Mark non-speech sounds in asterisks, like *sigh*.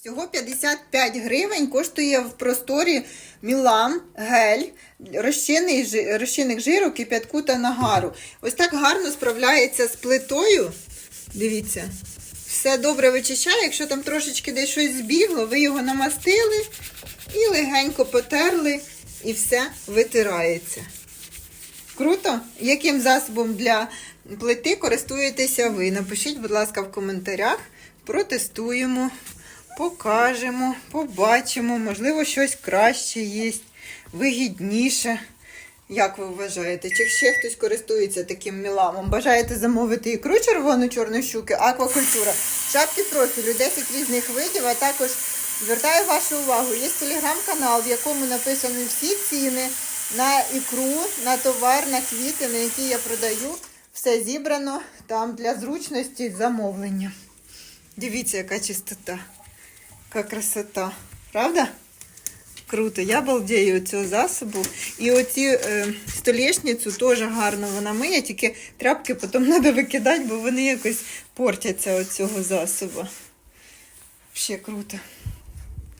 Всього 55 гривень коштує в просторі Мілам гель, розчинний, розчинник жиру, кип'ятку та нагару. Ось так гарно справляється з плитою. Дивіться, все добре вичищає. Якщо там трошечки десь щось збігло, ви його намастили і легенько потерли, і все витирається. Круто? Яким засобом для плити користуєтеся ви? Напишіть, будь ласка, в коментарях. Протестуємо, покажемо, побачимо. Можливо, щось краще є, вигідніше. Як ви вважаєте? Чи ще хтось користується таким міламом? Бажаєте замовити ікру червону чорну щуки, аквакультура, шапки профілю, 10 різних видів, а також звертаю вашу увагу, є телеграм-канал, в якому написані всі ціни на ікру, на товар, на квіти, на які я продаю. Все зібрано там для зручності замовлення. Дивіться, яка чистота, яка красота. Правда? Круто, я балдею цього засобу. І оці е, столішницю теж гарно вона миє, тільки тряпки потім *laughs* треба викидати, бо вони якось портяться від цього засобу. Ще круто.